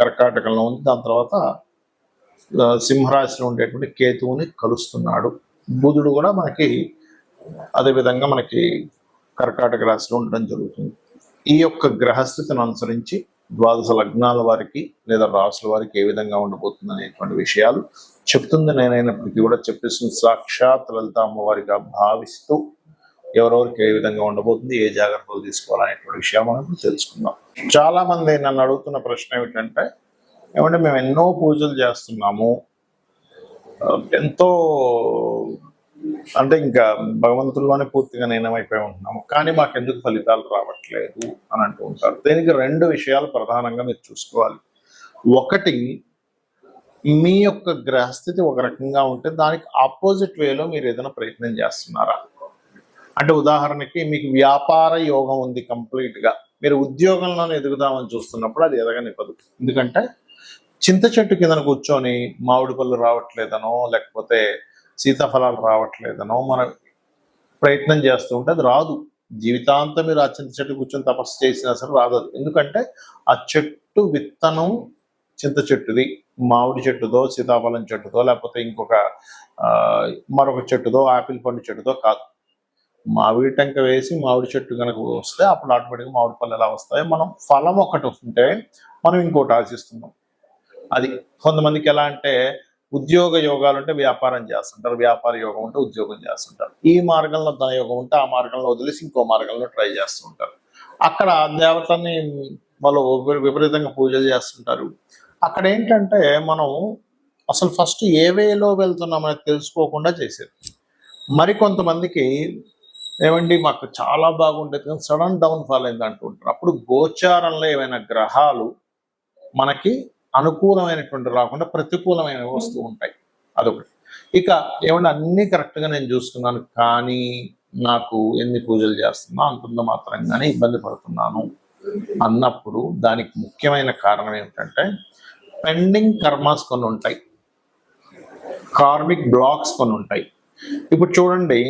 కర్కాటకంలో ఉంది. దాని తర్వాత సింహరాశిలో ఉండేటువంటి కేతువుని కలుస్తున్నాడు. బుధుడు కూడా మనకి అదేవిధంగా మనకి కర్కాటక రాశిలో ఉండడం జరుగుతుంది. ఈ యొక్క గ్రహస్థితిని అనుసరించి ద్వాదశ లగ్నాల వారికి లేదా రాసుల వారికి ఏ విధంగా ఉండబోతుంది అనేటువంటి విషయాలు చెప్తుంది. నేనైనప్పటికీ కూడా చెప్పేసిన సాక్షాత్ లలిత అమ్మవారిగా భావిస్తూ ఎవరెవరికి ఏ విధంగా ఉండబోతుంది ఏ జాగ్రత్తలు తీసుకోవాలనేటువంటి విషయం మనం ఇప్పుడు తెలుసుకుందాం. చాలా మంది నన్ను అడుగుతున్న ప్రశ్న ఏమిటంటే ఏమంటే మేము ఎన్నో పూజలు చేస్తున్నాము. ఎంతో అంటే ఇంకా భగవంతుల్లోనే పూర్తిగా అయిపోయి ఉంటున్నాము. కానీ మాకు ఎందుకు ఫలితాలు రావట్లేదు అని అంటూ ఉంటారు. దీనికి రెండు విషయాలు ప్రధానంగా మీరు చూసుకోవాలి. ఒకటి మీ యొక్క గ్రహస్థితి ఒక రకంగా ఉంటే దానికి ఆపోజిట్ వేలో మీరు ఏదైనా ప్రయత్నం చేస్తున్నారా? అంటే ఉదాహరణకి మీకు వ్యాపార యోగం ఉంది కంప్లీట్గా. మీరు ఉద్యోగంలోనే ఎదుగుదామని చూస్తున్నప్పుడు అది ఎదగనివ్వదు. ఎందుకంటే చింత చెట్టు కింద కూర్చొని మామిడి పళ్ళు రావట్లేదనో లేకపోతే సీతాఫలాలు రావట్లేదనో మనం ప్రయత్నం చేస్తూ ఉంటే అది రాదు. జీవితాంతం మీరు ఆ చింత చెట్టు కూర్చొని తపస్సు చేసినా సరే రాదు ఎందుకంటే ఆ చెట్టు విత్తనం చింత చెట్టుది. మామిడి చెట్టుదో సీతాఫలం చెట్టుదో లేకపోతే ఇంకొక మరొక చెట్టుదో ఆపిల్ పండు చెట్టుదో కాదు. మామిడి టెంక వేసి మామిడి చెట్టు కనుక వస్తే అప్పుడు ఆటోమేటిక్గా మామిడి పళ్ళు ఎలా వస్తాయి మనం ఫలం ఒకటి ఉంటే మనం ఇంకోటి ఆశిస్తున్నాం. అది కొంతమందికి ఎలా అంటే ఉద్యోగ యోగాలు ఉంటే వ్యాపారం చేస్తుంటారు వ్యాపార యోగం ఉంటే ఉద్యోగం చేస్తుంటారు. ఈ మార్గంలో ధన యోగం ఉంటే ఆ మార్గంలో వదిలేసి ఇంకో మార్గంలో ట్రై చేస్తూ ఉంటారు. అక్కడ దేవతని వాళ్ళు విపరీతంగా పూజలు చేస్తుంటారు. అక్కడ ఏంటంటే మనం అసలు ఫస్ట్ ఏ వేలో వెళ్తున్నామని తెలుసుకోకుండా చేసేది. మరి కొంతమందికి ఏమండి మాకు చాలా బాగుండేది కానీ సడన్ డౌన్ ఫాల్ అయింది అంటుంటారు అప్పుడు గోచారంలో ఏమైనా గ్రహాలు మనకి అనుకూలమైనటువంటి రాకుండా ప్రతికూలమైనవి వస్తూ ఉంటాయి. అదొకటి. ఇక ఏమంటే అన్నీ కరెక్ట్గా నేను చూస్తున్నాను కానీ నాకు ఎన్ని పూజలు చేస్తున్నా అంతంత మాత్రంగానే ఇబ్బంది పడుతున్నాను అన్నప్పుడు దానికి ముఖ్యమైన కారణం ఏమిటంటే పెండింగ్ కర్మాస్ కొన్ని ఉంటాయి కార్మిక్ బ్లాక్స్ కొన్ని ఉంటాయి ఇప్పుడు చూడండి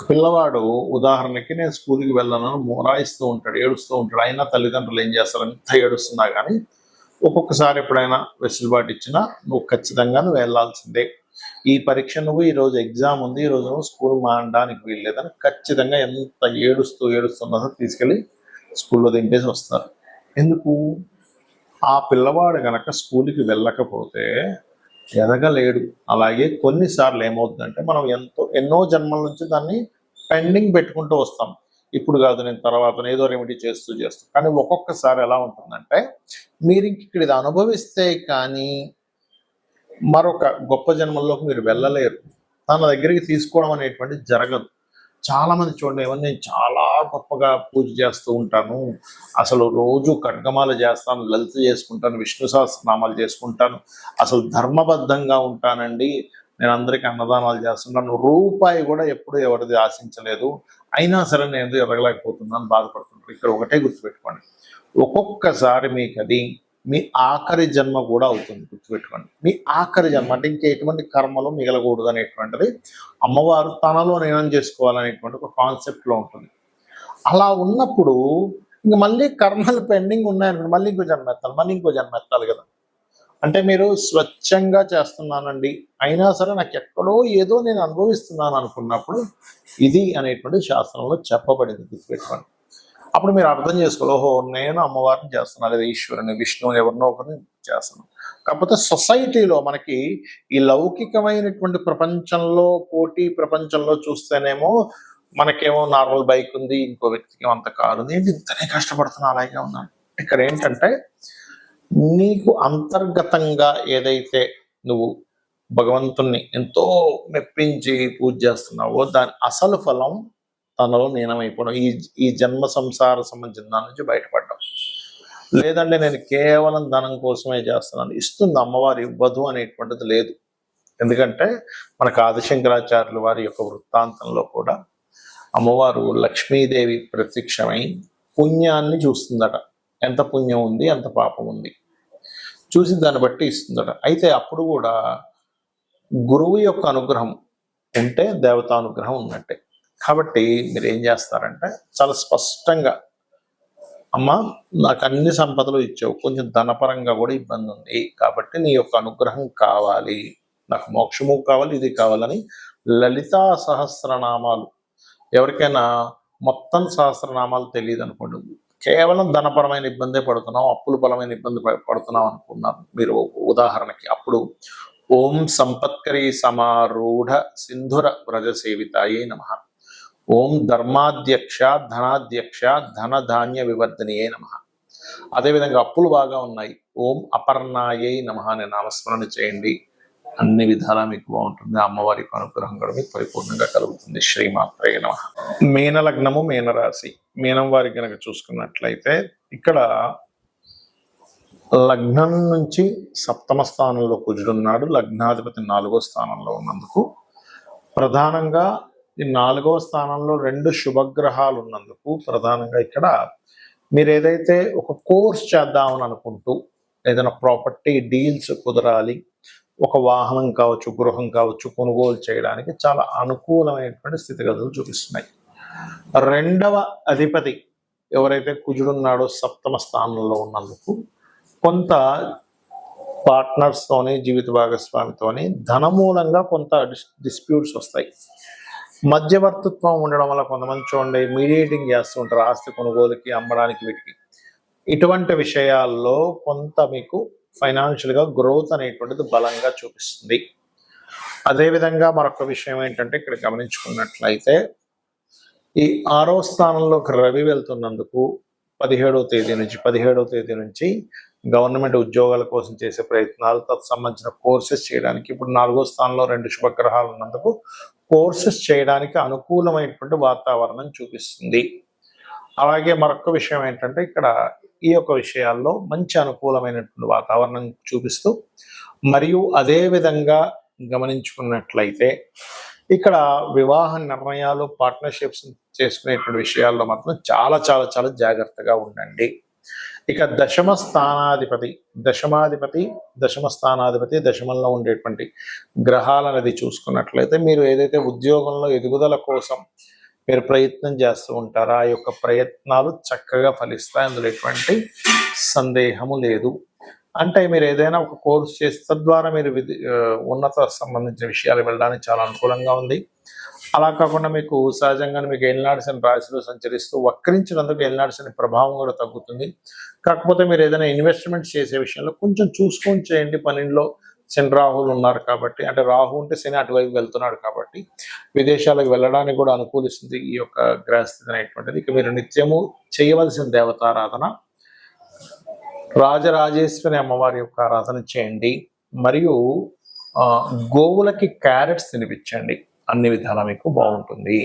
పిల్లవాడు ఉదాహరణకి నేను స్కూల్కి వెళ్ళను మొరాయిస్తూ ఉంటాడు ఏడుస్తూ ఉంటాడు. అయినా తల్లిదండ్రులు ఏం చేస్తారు? ఎంత ఏడుస్తున్నా కానీ ఒక్కొక్కసారి ఎప్పుడైనా వెసులుబాటు ఇచ్చినా నువ్వు ఖచ్చితంగా నువ్వు వెళ్ళాల్సిందే. ఈ పరీక్ష నువ్వు ఈ రోజు ఎగ్జామ్ ఉంది ఈ రోజు నువ్వు స్కూల్ మానడానికి వీల్లేదని ఖచ్చితంగా ఎంత ఏడుస్తూ ఏడుస్తున్నదో తీసుకెళ్ళి స్కూల్లో దింపేసి వస్తారు. ఎందుకు? ఆ పిల్లవాడు గనక స్కూల్కి వెళ్ళకపోతే ఎదగలేడు అలాగే కొన్నిసార్లు ఏమవుతుందంటే మనం ఎంతో ఎన్నో జన్మల నుంచి దాన్ని పెండింగ్ పెట్టుకుంటూ వస్తాం. ఇప్పుడు కాదు నేను తర్వాత ఏదో రెమెడీ చేస్తూ చేస్తూ. కానీ ఒక్కొక్కసారి ఎలా ఉంటుందంటే మీరు ఇక్కడ ఇది అనుభవిస్తే కానీ మరొక గొప్ప జన్మల్లోకి మీరు వెళ్ళలేరు. తన దగ్గరికి తీసుకోవడం అనేటువంటిది జరగదు. చాలామంది చూడండి ఇవన్నీ నేను చాలా గొప్పగా పూజ చేస్తూ ఉంటాను. అసలు రోజు ఖడ్గమాల చేస్తాను లలిత చేసుకుంటాను విష్ణు సహస్రనామాలు చేసుకుంటాను. అసలు ధర్మబద్ధంగా ఉంటానండి. నేను అందరికీ అన్నదానాలు చేస్తున్నాను. రూపాయి కూడా ఎప్పుడు ఎవరిది ఆశించలేదు. అయినా సరే నేను ఎదగలేకపోతున్నాను బాధపడుతున్నాను. ఇక్కడ ఒకటే గుర్తుపెట్టుకోండి. ఒక్కొక్కసారి మీకు అది మీ ఆఖరి జన్మ కూడా అవుతుంది. గుర్తుపెట్టుకోండి. మీ ఆఖరి జన్మ అంటే ఇంకా ఎటువంటి కర్మలు మిగలకూడదు అనేటువంటిది అమ్మవారు తనలో నిర్ణయం చేసుకోవాలనేటువంటి ఒక కాన్సెప్ట్లో ఉంటుంది. అలా ఉన్నప్పుడు ఇంక మళ్ళీ కర్మలు పెండింగ్ ఉన్నాయనుకోండి మళ్ళీ ఇంకో జన్మ ఎత్తాలి మళ్ళీ ఇంకో జన్మ ఎత్తాలి కదా. అంటే మీరు స్వచ్ఛంగా చేస్తున్నానండి అయినా సరే నాకు ఎక్కడో ఏదో నేను అనుభవిస్తున్నాను అనుకున్నప్పుడు ఇది అనేటువంటి శాస్త్రంలో చెప్పబడింది. గుర్తుపెట్టుకోండి. అప్పుడు మీరు అర్థం చేసుకోవాలి ఓహో నేను అమ్మవారిని చేస్తున్నాను లేదా ఈశ్వరుని విష్ణువుని ఎవరినో ఒకరిని చేస్తున్నాను కాకపోతే సొసైటీలో మనకి ఈ లౌకికమైనటువంటి ప్రపంచంలో పోటీ ప్రపంచంలో చూస్తేనేమో మనకేమో నార్మల్ బైక్ ఉంది ఇంకో వ్యక్తికి అంత కారు ఉంది ఏంటి ఇంతనే కష్టపడుతున్నా అలాగే ఉన్నాను. ఇక్కడ ఏంటంటే నీకు అంతర్గతంగా ఏదైతే నువ్వు భగవంతుణ్ణి ఎంతో మెప్పించి పూజ చేస్తున్నావో దాని అసలు ఫలం తనలో లీనమైపోవడం. ఈ ఈ జన్మ సంసార సంబంధించిన దాని నుంచి బయటపడడం. లేదంటే నేను కేవలం ధనం కోసమే చేస్తున్నాను. ఇస్తుంది అమ్మవారు ఇవ్వదు అనేటువంటిది లేదు. ఎందుకంటే మనకు ఆదిశంకరాచార్యుల వారి యొక్క వృత్తాంతంలో కూడా అమ్మవారు లక్ష్మీదేవి ప్రత్యక్షమై పుణ్యాన్ని చూస్తుందట. ఎంత పుణ్యం ఉంది ఎంత పాపం ఉంది. చూసి దాన్ని బట్టి ఇస్తుందట. అయితే అప్పుడు కూడా గురువు యొక్క అనుగ్రహం ఉంటే దేవతానుగ్రహం ఉన్నట్టే. కాబట్టి మీరు ఏం చేస్తారంటే చాలా స్పష్టంగా అమ్మ నాకు అన్ని సంపదలు ఇచ్చావు కొంచెం ధనపరంగా కూడా ఇబ్బంది ఉంది కాబట్టి నీ యొక్క అనుగ్రహం కావాలి నాకు మోక్షము కావాలి ఇది కావాలని లలితా సహస్రనామాలు. ఎవరికైనా మొత్తం సహస్రనామాలు తెలియదు అనుకోండి కేవలం ధనపరమైన ఇబ్బందే పడుతున్నాం అప్పుల బలమైన ఇబ్బంది పడుతున్నాం అనుకున్నారు. మీరు ఉదాహరణకి అప్పుడు ఓం సంపత్కరీ సమారూఢ సింధుర వ్రజ సేవితాయే నమ ఓం ధర్మాధ్యక్ష ధనాధ్యక్ష ధన ధాన్య వివర్ధనియే నమ. అదేవిధంగా అప్పులు బాగా ఉన్నాయి. ఓం అపర్ణాయే నమ అనే నామస్మరణ చేయండి. అన్ని విధాలా మీకు బాగుంటుంది. అమ్మవారి యొక్క అనుగ్రహం కూడా మీకు పరిపూర్ణంగా కలుగుతుంది. శ్రీమాత్రయ నమ. మీన లగ్నము మీనరాశి మీనం వారి కనుక చూసుకున్నట్లయితే ఇక్కడ లగ్నం నుంచి సప్తమ స్థానంలో కుజుడున్నాడు లగ్నాధిపతి నాలుగో స్థానంలో ఉన్నందుకు ప్రధానంగా ఈ నాలుగవ స్థానంలో రెండు శుభగ్రహాలు ఉన్నందుకు ప్రధానంగా ఇక్కడ మీరు ఏదైతే ఒక కోర్స్ చేద్దామని అనుకుంటూ ఏదైనా ప్రాపర్టీ డీల్స్ కుదరాలి ఒక వాహనం కావచ్చు గృహం కావచ్చు కొనుగోలు చేయడానికి చాలా అనుకూలమైనటువంటి స్థితిగతులు చూపిస్తున్నాయి. రెండవ అధిపతి ఎవరైతే కుజుడున్నాడో సప్తమ స్థానంలో ఉన్నందుకు కొంత పార్ట్నర్స్తోని జీవిత భాగస్వామితోని ధనమూలంగా కొంత డిస్ప్యూట్స్ వస్తాయి. మధ్యవర్తిత్వం ఉండడం వల్ల కొంతమంది చూడండి మీడియేటింగ్ చేస్తూ ఉంటారు ఆస్తి కొనుగోలుకి అమ్మడానికి వీటికి. ఇటువంటి విషయాల్లో కొంత మీకు ఫైనాన్షియల్గా గ్రోత్ అనేటువంటిది బలంగా చూపిస్తుంది. అదేవిధంగా మరొక విషయం ఏంటంటే ఇక్కడ గమనించుకున్నట్లయితే ఈ ఆరో స్థానంలోకి రవి వెళ్తున్నందుకు పదిహేడవ తేదీ నుంచి పదిహేడవ తేదీ నుంచి గవర్నమెంట్ ఉద్యోగాల కోసం చేసే ప్రయత్నాలు తత్ సంబంధించిన కోర్సెస్ చేయడానికి ఇప్పుడు నాలుగో స్థానంలో రెండు శుభగ్రహాలు ఉన్నందుకు కోర్సెస్ చేయడానికి అనుకూలమైనటువంటి వాతావరణం చూపిస్తుంది. అలాగే మరొక విషయం ఏంటంటే ఇక్కడ ఈ యొక్క విషయాల్లో మంచి అనుకూలమైనటువంటి వాతావరణం చూపిస్తూ మరియు అదే విధంగా గమనించుకున్నట్లయితే ఇక్కడ వివాహ నిర్ణయాలు పార్ట్నర్షిప్స్ చేసుకునేటువంటి విషయాల్లో మాత్రం చాలా చాలా చాలా జాగ్రత్తగా ఉండండి. ఇక దశమ స్థానాధిపతి దశమాధిపతి దశమ స్థానాధిపతి దశమంలో ఉండేటువంటి గ్రహాలనేది చూసుకున్నట్లయితే మీరు ఏదైతే ఉద్యోగంలో ఎదుగుదల కోసం మీరు ప్రయత్నం చేస్తూ ఉంటారో ఆ యొక్క ప్రయత్నాలు చక్కగా ఫలిస్తాయి. అందులో ఎటువంటి సందేహము లేదు. అంటే మీరు ఏదైనా ఒక కోర్సు చేసి తద్వారా మీరు ఉన్నత సంబంధించిన విషయాలు వెళ్ళడానికి చాలా అనుకూలంగా ఉంది. అలా కాకుండా మీకు సహజంగానే మీకు ఎల్నాడిసిన రాశిలో సంచరిస్తూ వక్రించినందుకు ఎల్నాడిసిన ప్రభావం కూడా తగ్గుతుంది. కాకపోతే మీరు ఏదైనా ఇన్వెస్ట్మెంట్ చేసే విషయంలో కొంచెం చూసుకొని చేయండి. పనిలో శని రాహులు ఉన్నారు కాబట్టి అంటే రాహు ఉంటే శని అటువైపు వెళ్తున్నాడు కాబట్టి విదేశాలకు వెళ్ళడానికి కూడా అనుకూలిస్తుంది ఈ యొక్క గ్రహస్థితి అనేటువంటిది. ఇక మీరు నిత్యము చేయవలసిన దేవతారాధన రాజరాజేశ్వరి అమ్మవారి యొక్క ఆరాధన చేయండి. మరియు గోవులకి క్యారెట్స్ తినిపించండి. అన్ని విధాలా మీకు బాగుంటుంది.